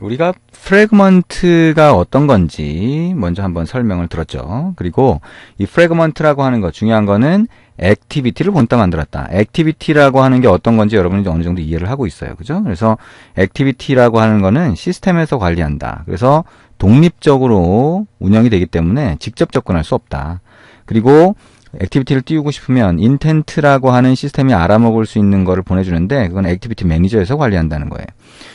우리가 프레그먼트가 어떤 건지 먼저 한번 설명을 들었죠. 그리고 이 프레그먼트라고 하는 거 중요한 거는 액티비티를 본따 만들었다. 액티비티라고 하는 게 어떤 건지 여러분이 어느 정도 이해를 하고 있어요. 그죠? 그래서 액티비티라고 하는 거는 시스템에서 관리한다. 그래서 독립적으로 운영이 되기 때문에 직접 접근할 수 없다. 그리고 액티비티를 띄우고 싶으면 인텐트라고 하는 시스템이 알아먹을 수 있는 거를 보내주는데 그건 액티비티 매니저에서 관리한다는 거예요.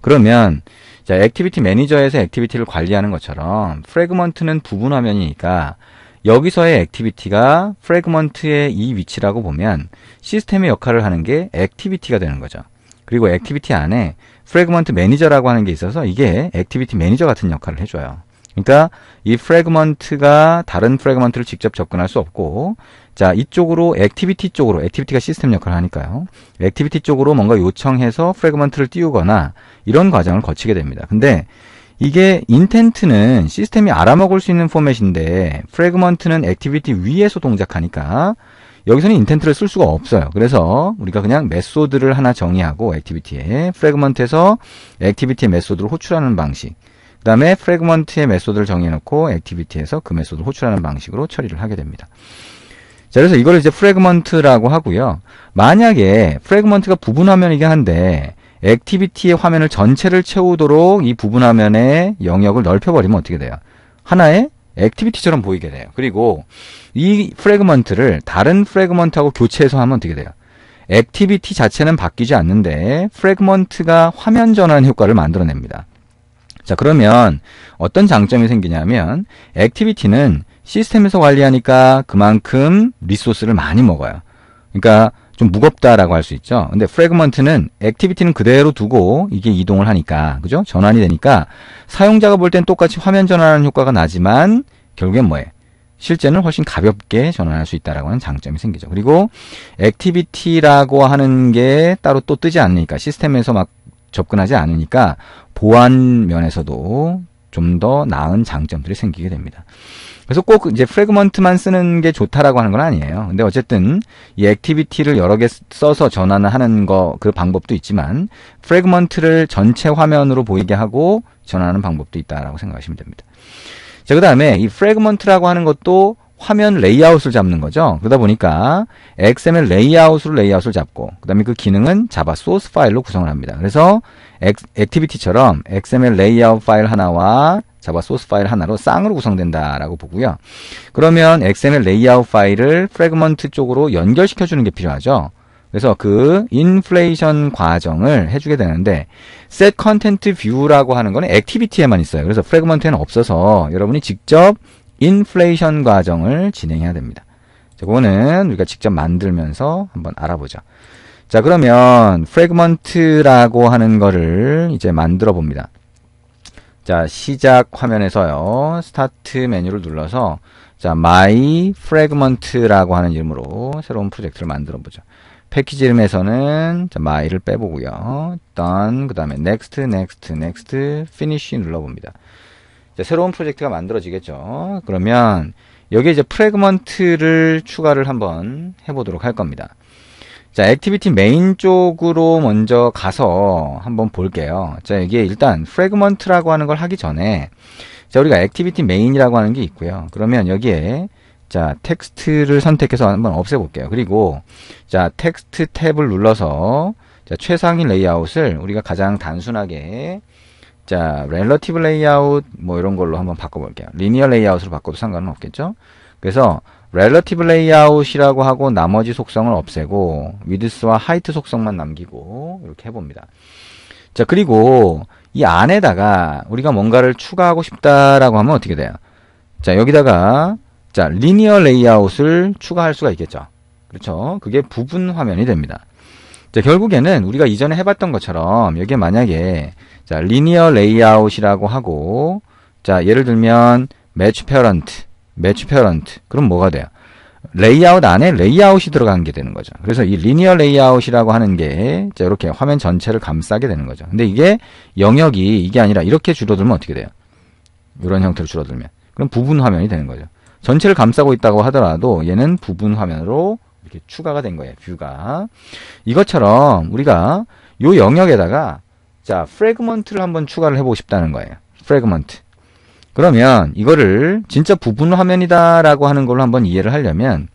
그러면 자, 액티비티 매니저에서 액티비티를 관리하는 것처럼 프레그먼트는 부분 화면이니까 여기서의 액티비티가 프레그먼트의 이 위치라고 보면 시스템의 역할을 하는 게 액티비티가 되는 거죠. 그리고 액티비티 안에 프레그먼트 매니저라고 하는 게 있어서 이게 액티비티 매니저 같은 역할을 해줘요. 그러니까 이 프레그먼트가 다른 프레그먼트를 직접 접근할 수 없고 자 이쪽으로 액티비티 쪽으로 액티비티가 시스템 역할을 하니까요. 액티비티 쪽으로 뭔가 요청해서 프레그먼트를 띄우거나 이런 과정을 거치게 됩니다. 근데 이게 인텐트는 시스템이 알아먹을 수 있는 포맷인데 프레그먼트는 액티비티 위에서 동작하니까 여기서는 인텐트를 쓸 수가 없어요. 그래서 우리가 그냥 메소드를 하나 정의하고 액티비티에 프레그먼트에서 액티비티의 메소드를 호출하는 방식 그 다음에 프레그먼트의 메소드를 정해놓고 액티비티에서 그 메소드를 호출하는 방식으로 처리를 하게 됩니다. 자, 그래서 이걸 이제 프레그먼트라고 하고요. 만약에 프레그먼트가 부분 화면이긴 한데 액티비티의 화면을 전체를 채우도록 이 부분 화면의 영역을 넓혀버리면 어떻게 돼요? 하나의 액티비티처럼 보이게 돼요. 그리고 이 프레그먼트를 다른 프레그먼트하고 교체해서 하면 어떻게 돼요? 액티비티 자체는 바뀌지 않는데 프레그먼트가 화면 전환 효과를 만들어냅니다. 자, 그러면 어떤 장점이 생기냐면 액티비티는 시스템에서 관리하니까 그만큼 리소스를 많이 먹어요. 그러니까 좀 무겁다라고 할 수 있죠. 근데 프레그먼트는 액티비티는 그대로 두고 이게 이동을 하니까 그죠? 전환이 되니까 사용자가 볼 땐 똑같이 화면 전환하는 효과가 나지만 결국엔 뭐예요? 실제는 훨씬 가볍게 전환할 수 있다라고 하는 장점이 생기죠. 그리고 액티비티라고 하는 게 따로 또 뜨지 않으니까 시스템에서 막 접근하지 않으니까 보안 면에서도 좀 더 나은 장점들이 생기게 됩니다. 그래서 꼭 이제 프레그먼트만 쓰는 게 좋다라고 하는 건 아니에요. 근데 어쨌든 이 액티비티를 여러 개 써서 전환을 하는 거 그 방법도 있지만 프레그먼트를 전체 화면으로 보이게 하고 전환하는 방법도 있다라고 생각하시면 됩니다. 자, 그다음에 이 프레그먼트라고 하는 것도 화면 레이아웃을 잡는 거죠. 그러다 보니까 XML 레이아웃으로 레이아웃을 잡고 그다음에 그 기능은 자바 소스 파일로 구성을 합니다. 그래서 액티비티처럼 XML 레이아웃 파일 하나와 자바 소스 파일 하나로 쌍으로 구성된다라고 보고요. 그러면 XML 레이아웃 파일을 프레그먼트 쪽으로 연결시켜 주는 게 필요하죠. 그래서 그 인플레이션 과정을 해주게 되는데 set content view라고 하는 거는 액티비티에만 있어요. 그래서 프레그먼트에는 없어서 여러분이 직접 인플레이션 과정을 진행해야 됩니다. 자, 그거는 우리가 직접 만들면서 한번 알아보죠. 자, 그러면 프레그먼트라고 하는 거를 이제 만들어 봅니다. 자, 시작 화면에서요. 스타트 메뉴를 눌러서 자, my fragment라고 하는 이름으로 새로운 프로젝트를 만들어 보죠. 패키지 이름에서는 자, my를 빼보고요. done 그 다음에 next next next finish 눌러 봅니다. 자, 새로운 프로젝트가 만들어지겠죠. 그러면 여기에 이제 프레그먼트를 추가를 한번 해보도록 할 겁니다. 자, 액티비티 메인 쪽으로 먼저 가서 한번 볼게요. 자, 이게 일단 프레그먼트라고 하는 걸 하기 전에 자, 우리가 액티비티 메인이라고 하는 게 있고요. 그러면 여기에 자, 텍스트를 선택해서 한번 없애 볼게요. 그리고 자, 텍스트 탭을 눌러서 자, 최상위 레이아웃을 우리가 가장 단순하게 자, 렐러티브 레이아웃 뭐 이런 걸로 한번 바꿔볼게요. 리니어 레이아웃으로 바꿔도 상관은 없겠죠? 그래서 렐러티브 레이아웃이라고 하고 나머지 속성을 없애고 위드스와 하이트 속성만 남기고 이렇게 해봅니다. 자, 그리고 이 안에다가 우리가 뭔가를 추가하고 싶다라고 하면 어떻게 돼요? 자, 여기다가 자, 리니어 레이아웃을 추가할 수가 있겠죠. 그렇죠? 그게 부분 화면이 됩니다. 자, 결국에는 우리가 이전에 해봤던 것처럼 여기에 만약에 자, 리니어 레이아웃이라고 하고 자, 예를 들면 매치 페어런트, 매치 페어런트. 그럼 뭐가 돼요? 레이아웃 안에 레이아웃이 들어간 게 되는 거죠. 그래서 이 리니어 레이아웃이라고 하는 게 자, 이렇게 화면 전체를 감싸게 되는 거죠. 근데 이게 영역이 이게 아니라 이렇게 줄어들면 어떻게 돼요? 이런 형태로 줄어들면. 그럼 부분 화면이 되는 거죠. 전체를 감싸고 있다고 하더라도 얘는 부분 화면으로 이렇게 추가가 된 거예요. 뷰가. 이것처럼 우리가 요 영역에다가 자, 프레그먼트를 한번 추가를 해보고 싶다는 거예요. 프레그먼트. 그러면 이거를 진짜 부분 화면이다라고 하는 걸로 한번 이해를 하려면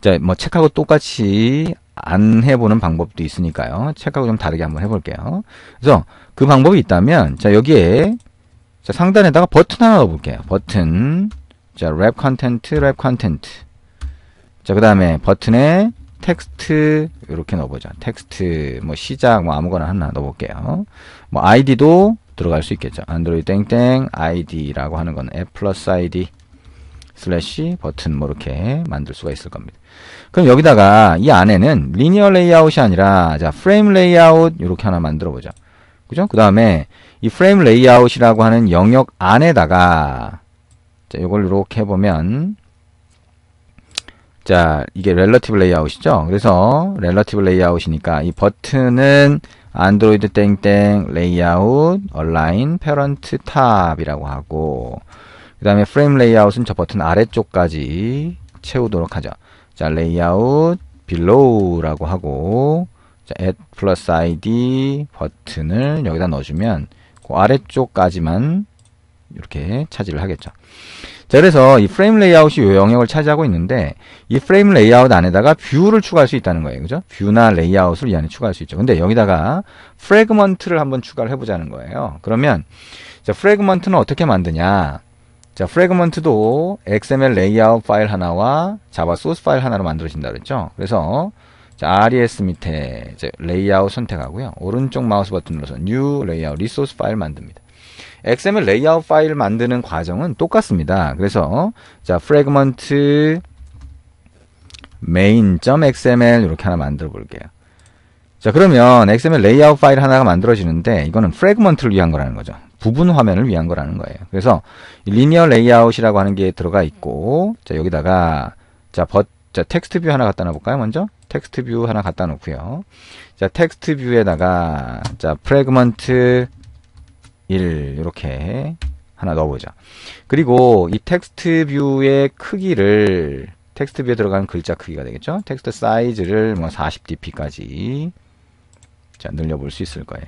자, 뭐 책하고 똑같이 안 해보는 방법도 있으니까요. 책하고 좀 다르게 한번 해볼게요. 그래서 그 방법이 있다면 자 여기에 자, 상단에다가 버튼 하나 넣어볼게요. 버튼 자, 랩 컨텐트, 랩 컨텐트 자, 그 다음에 버튼에 텍스트 이렇게 넣어보자. 텍스트 뭐 시작 뭐 아무거나 하나 넣어볼게요. 뭐 아이디도 들어갈 수 있겠죠. 안드로이드 땡땡 아이디라고 하는 건 앱 플러스 아이디 슬래시 버튼 뭐 이렇게 만들 수가 있을 겁니다. 그럼 여기다가 이 안에는 리니어 레이아웃이 아니라 자 프레임 레이아웃 이렇게 하나 만들어 보자. 그죠? 그 다음에 이 프레임 레이아웃이라고 하는 영역 안에다가 자 이걸 이렇게 해보면 자 이게 렐러티브 레이아웃이죠. 그래서 렐러티브 레이아웃이니까 이 버튼은 안드로이드 땡땡 레이아웃 얼라인 페런트 탑이라고 하고 그 다음에 프레임 레이아웃은 저 버튼 아래쪽까지 채우도록 하죠. 자, 레이아웃 빌로우라고 하고 자, add 플러스 id 버튼을 여기다 넣어주면 그 아래쪽까지만 이렇게 차지를 하겠죠. 자, 그래서 이 프레임 레이아웃이 이 영역을 차지하고 있는데 이 프레임 레이아웃 안에다가 뷰를 추가할 수 있다는 거예요. 그죠? 뷰나 레이아웃을 이 안에 추가할 수 있죠. 근데 여기다가 프레그먼트를 한번 추가를 해보자는 거예요. 그러면 자, 프레그먼트는 어떻게 만드냐? 자, 프레그먼트도 XML 레이아웃 파일 하나와 자바 소스 파일 하나로 만들어진다 그랬죠? 그래서 자, RES 밑에 레이아웃 선택하고요. 오른쪽 마우스 버튼 눌러서 New 레이아웃 리소스 파일 만듭니다. XML 레이아웃 파일 만드는 과정은 똑같습니다. 그래서 자, 프레그먼트 main.xml 이렇게 하나 만들어 볼게요. 자, 그러면 XML 레이아웃 파일 하나가 만들어지는데 이거는 프레그먼트를 위한 거라는 거죠. 부분 화면을 위한 거라는 거예요. 그래서 리니어 레이아웃이라고 하는 게 들어가 있고 자 여기다가 자, 버, 자 텍스트 뷰 하나 갖다 놔 볼까요? 먼저 텍스트 뷰 하나 갖다 놓고요. 자 텍스트 뷰에다가 자 프레그먼트 1 이렇게 하나 넣어보자. 그리고 이 텍스트 뷰의 크기를 텍스트 뷰에 들어가는 글자 크기가 되겠죠? 텍스트 사이즈를 뭐 40dp까지 자 늘려볼 수 있을 거예요.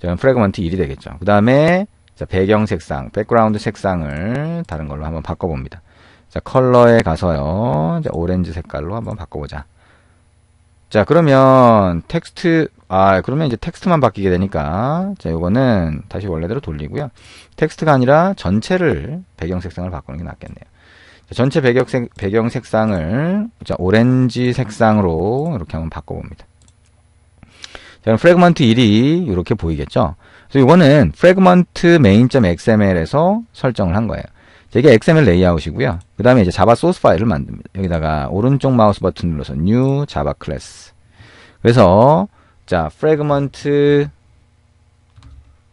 자, 프레그먼트 1이 되겠죠. 그 다음에 배경 색상, 백그라운드 색상을 다른 걸로 한번 바꿔봅니다. 자, 컬러에 가서요. 자, 오렌지 색깔로 한번 바꿔보자. 자, 그러면 텍스트, 아, 그러면 이제 텍스트만 바뀌게 되니까, 자, 요거는 다시 원래대로 돌리고요. 텍스트가 아니라 전체를 배경 색상을 바꾸는 게 낫겠네요. 자, 전체 배경, 색, 배경 색상을, 자, 오렌지 색상으로 이렇게 한번 바꿔봅니다. 자, 프레그먼트 1이 이렇게 보이겠죠? 그래서 이거는 프레그먼트 main.xml에서 설정을 한 거예요. 이게 XML 레이아웃이고요. 그 다음에 이제 자바 소스 파일을 만듭니다. 여기다가 오른쪽 마우스 버튼 눌러서 new java class. 그래서 자 프레그먼트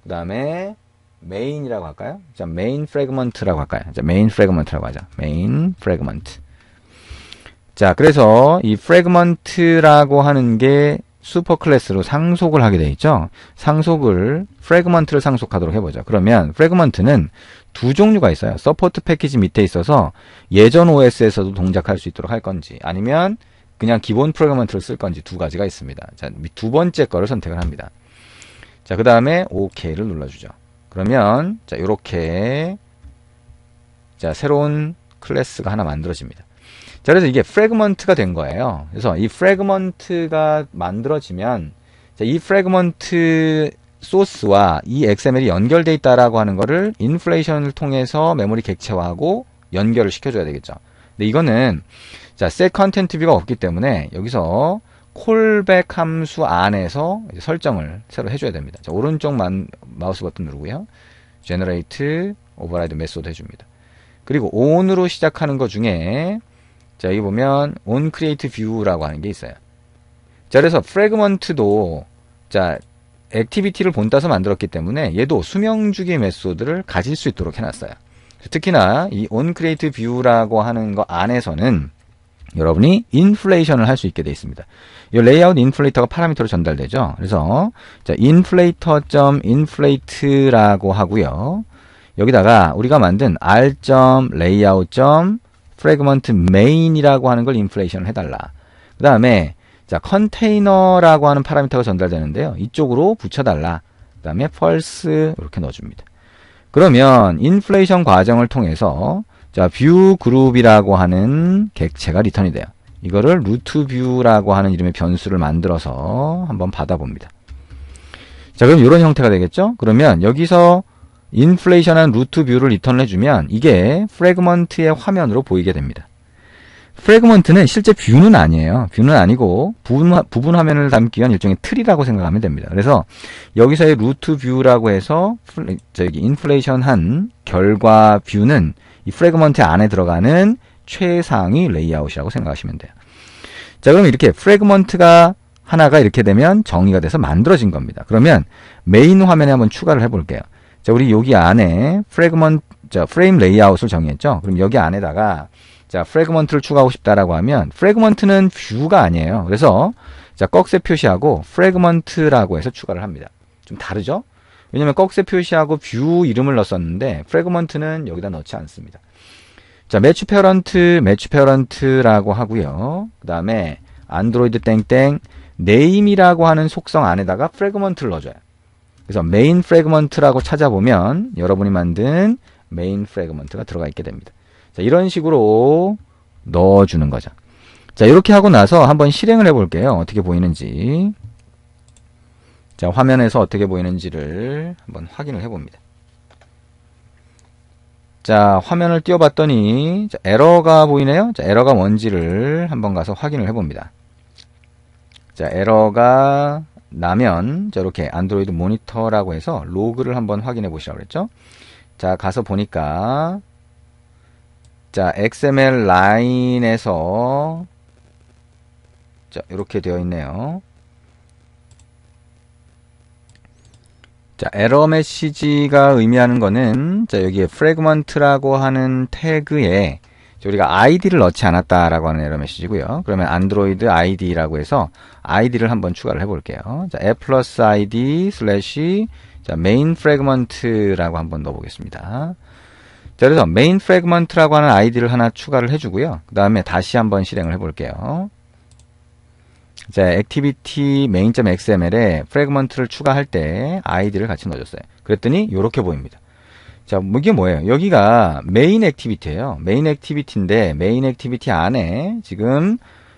그 다음에 main이라고 할까요? 자 main fragment라고 할까요? 자 main fragment라고 하자. main fragment. 자 그래서 이 fragment라고 하는 게 슈퍼 클래스로 상속을 하게 돼 있죠. 상속을 프레그먼트를 상속하도록 해보죠. 그러면 프레그먼트는 두 종류가 있어요. 서포트 패키지 밑에 있어서 예전 OS에서도 동작할 수 있도록 할 건지 아니면 그냥 기본 프레그먼트를 쓸 건지 두 가지가 있습니다. 자, 두 번째 거를 선택을 합니다. 자, 그 다음에 OK를 눌러주죠. 그러면 자, 이렇게 자, 새로운 클래스가 하나 만들어집니다. 자, 그래서 이게 프레그먼트가 된 거예요. 그래서 이 프레그먼트가 만들어지면 자, 이 프레그먼트 소스와 이 XML이 연결돼 있다라고 하는 거를 인플레이션을 통해서 메모리 객체화하고 연결을 시켜줘야 되겠죠. 근데 이거는 자, set content view가 없기 때문에 여기서 콜백 함수 안에서 설정을 새로 해줘야 됩니다. 자, 오른쪽 만, 마우스 버튼 누르고요. generate override method 해줍니다. 그리고 on으로 시작하는 것 중에 자, 여기 보면 on create view라고 하는 게 있어요. 자, 그래서 프레그먼트도 자, 액티비티를 본따서 만들었기 때문에 얘도 수명 주기 메소드를 가질 수 있도록 해놨어요. 특히나 이 on create view라고 하는 거 안에서는 여러분이 인플레이션을 할 수 있게 되어 있습니다. 이 레이아웃 인플레이터가 파라미터로 전달되죠. 그래서 자, inflator.inflate라고 하고요. 여기다가 우리가 만든 r.layout. 프레그먼트 메인이라고 하는 걸 인플레이션을 해달라. 그 다음에 자, 컨테이너라고 하는 파라미터가 전달되는데요. 이쪽으로 붙여달라. 그 다음에 펄스 이렇게 넣어줍니다. 그러면 인플레이션 과정을 통해서 자, 뷰 그룹이라고 하는 객체가 리턴이 돼요. 이거를 루트 뷰라고 하는 이름의 변수를 만들어서 한번 받아봅니다. 자, 그럼 이런 형태가 되겠죠? 그러면 여기서 인플레이션한 루트 뷰를 리턴을 해주면 이게 프레그먼트의 화면으로 보이게 됩니다. 프레그먼트는 실제 뷰는 아니에요. 뷰는 아니고 부분, 부분 화면을 담기 위한 일종의 틀이라고 생각하면 됩니다. 그래서 여기서의 루트 뷰라고 해서 저기 인플레이션한 결과 뷰는 이 프레그먼트 안에 들어가는 최상위 레이아웃이라고 생각하시면 돼요. 자, 그럼 이렇게 프레그먼트가 하나가 이렇게 되면 정의가 돼서 만들어진 겁니다. 그러면 메인 화면에 한번 추가를 해볼게요. 자, 우리 여기 안에 프레그먼트, 자, 프레임 레이아웃을 정의했죠? 그럼 여기 안에다가 자, 프레그먼트를 추가하고 싶다라고 하면 프레그먼트는 뷰가 아니에요. 그래서 자, 꺽쇠 표시하고 프레그먼트라고 해서 추가를 합니다. 좀 다르죠? 왜냐면 꺽쇠 표시하고 뷰 이름을 넣었었는데 프레그먼트는 여기다 넣지 않습니다. 자, 매치 페어런트, 매치 페어런트라고 하고요. 그 다음에 안드로이드 땡땡 네임이라고 하는 속성 안에다가 프레그먼트를 넣어줘요. 그래서 메인 프레그먼트라고 찾아보면 여러분이 만든 메인 프레그먼트가 들어가 있게 됩니다. 자, 이런 식으로 넣어주는 거죠. 자, 이렇게 하고 나서 한번 실행을 해볼게요. 어떻게 보이는지. 자, 화면에서 어떻게 보이는지를 한번 확인을 해봅니다. 자, 화면을 띄워봤더니 자, 에러가 보이네요. 자, 에러가 뭔지를 한번 가서 확인을 해봅니다. 자, 에러가 나면 자, 이렇게 안드로이드 모니터라고 해서 로그를 한번 확인해 보시라고 그랬죠. 자, 가서 보니까 자, XML 라인에서 자, 이렇게 되어 있네요. 자, 에러 메시지가 의미하는 거는 자, 여기에 프레그먼트라고 하는 태그에 우리가 아이디를 넣지 않았다라고 하는 에러 메시지고요. 그러면 안드로이드 아이디라고 해서 아이디를 한번 추가를 해볼게요. 자, a 플러스 id 슬래시 자, 메인 프레그먼트라고 한번 넣어보겠습니다. 자, 그래서 메인 프래그먼트라고 하는 아이디를 하나 추가를 해주고요. 그 다음에 다시 한번 실행을 해볼게요. 자, 액티비티 main.xml에 프래그먼트를 추가할 때 아이디를 같이 넣어줬어요. 그랬더니 이렇게 보입니다. 자, 뭐 이게 뭐예요? 여기가 메인 액티비티예요. 메인 액티비티인데 메인 액티비티 안에 지금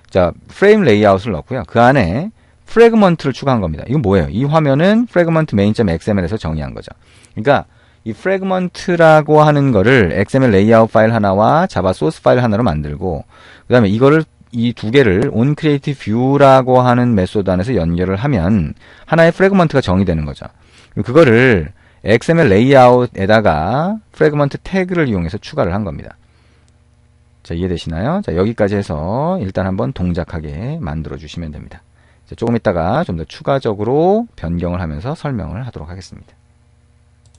자 프레임 레이아웃을 넣고요. 그 안에 프래그먼트를 추가한 겁니다. 이건 뭐예요? 이 화면은 프래그먼트 main.xml에서 정의한 거죠. 그러니까 이 프래그먼트라고 하는 거를 XML 레이아웃 파일 하나와 자바 소스 파일 하나로 만들고 그 다음에 이거를 이 두 개를 onCreate view라고 하는 메소드 안에서 연결을 하면 하나의 프래그먼트가 정의되는 거죠. 그거를 XML 레이아웃에다가 프래그먼트 태그를 이용해서 추가를 한 겁니다. 자, 이해되시나요? 자, 여기까지 해서 일단 한번 동작하게 만들어 주시면 됩니다. 자, 조금 있다가 좀 더 추가적으로 변경을 하면서 설명을 하도록 하겠습니다.